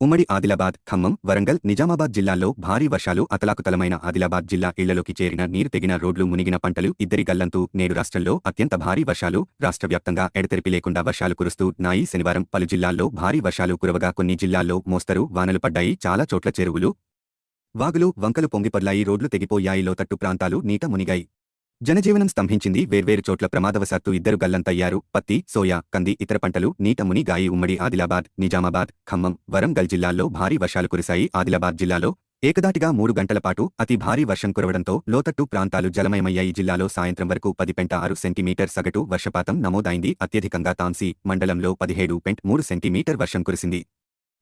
ఉమ్మడి ఆదిలాబాద్ ఖమ్మం వరంగల్ నిజామాబాద్ జిల్లాల్లో భారీ వర్షాలు అతలాకుతలమైన ఆదిలాబాద్ జిల్లా ఇళ్ళలోకి చేరిన నీరు తెగిన రోడ్లు మునిగిన పంటలు ఇద్దరి గల్లంతూ నేడు రాష్ట్రంలో అత్యంత భారీ వర్షాలు రాష్ట్ర వ్యాప్తంగా ఎడతెరిపి లేకుండా వర్షాలు కురుస్తూ నాయి శనివారం పలు జిల్లాల్లో భారీ వర్షాలు కురవగా కొన్ని జిల్లాల్లో మోస్తరు వానలు పడ్డాయి. చాలా చోట్ల చెరువులు వాగులు వంకలు పొంగిపర్లాయి రోడ్లు తెగిపోయాయి. లోతట్టు ప్రాంతాలు నీట మునిగాయి. జనజీవనం స్తంభించింది వేర్వేరు చోట్ల ప్రమాదవశాత్తు ఇద్దరు గల్లంతయ్యారు. పత్తి సోయా కంది ఇతర పంటలు నీటముని గాయి ఉమ్మడి ఆదిలాబాద్ నిజామాబాద్ ఖమ్మం వరంగల్ జిల్లాల్లో భారీ వర్షాలు కురిశాయి. ఆదిలాబాద్ జిల్లాలో ఏకదాటిగా మూడు గంటల పాటు అతి భారీ వర్షం కురవడంతో లోతట్టు ప్రాంతాలు జలమయమయ్యాయి. జిల్లాలో సాయంత్రం వరకు పది పెంట ఆరు సెంటీమీటర్ సగటు వర్షపాతం నమోదైంది. అత్యధికంగా తాంసీ మండలంలో పదిహేడు పెంట్ మూడు సెంటీమీటర్ వర్షం కురిసింది.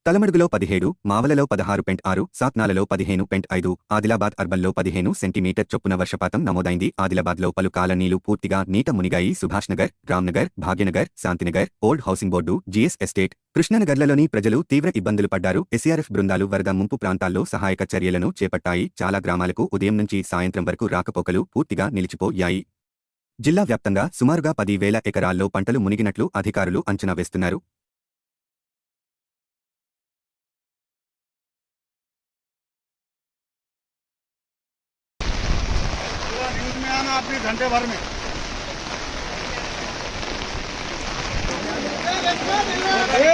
తలమడుగులో పదిహేడు మావలలో పదహారు పెంట్ ఆరు సాత్నాలలో పదిహేను పెంట్ ఐదు ఆదిలాబాద్ అర్బన్లో పదిహేను సెంటీమీటర్ చొప్పున వర్షపాతం నమోదైంది. ఆదిలాబాద్లో పలు కాలనీలు పూర్తిగా నీట మునిగాయి. Subhash Nagar Ramnagar Bhagyanagar Shantinagar old housing board GS estate కృష్ణనగర్లలోని ప్రజలు తీవ్ర ఇబ్బందులు పడ్డారు. ఎస్ఆర్ఎఫ్ బృందాలు వరద ముంపు ప్రాంతాల్లో సహాయక చర్యలను చేపట్టాయి. చాలా గ్రామాలకు ఉదయం నుంచి సాయంత్రం వరకు రాకపోకలు పూర్తిగా నిలిచిపోయాయి. జిల్లా వ్యాప్తంగా సుమారుగా పది వేల ఎకరాల్లో పంటలు మునిగినట్లు అధికారులు అంచనా వేస్తున్నారు. यहाँ अभी घंटे भर में अरे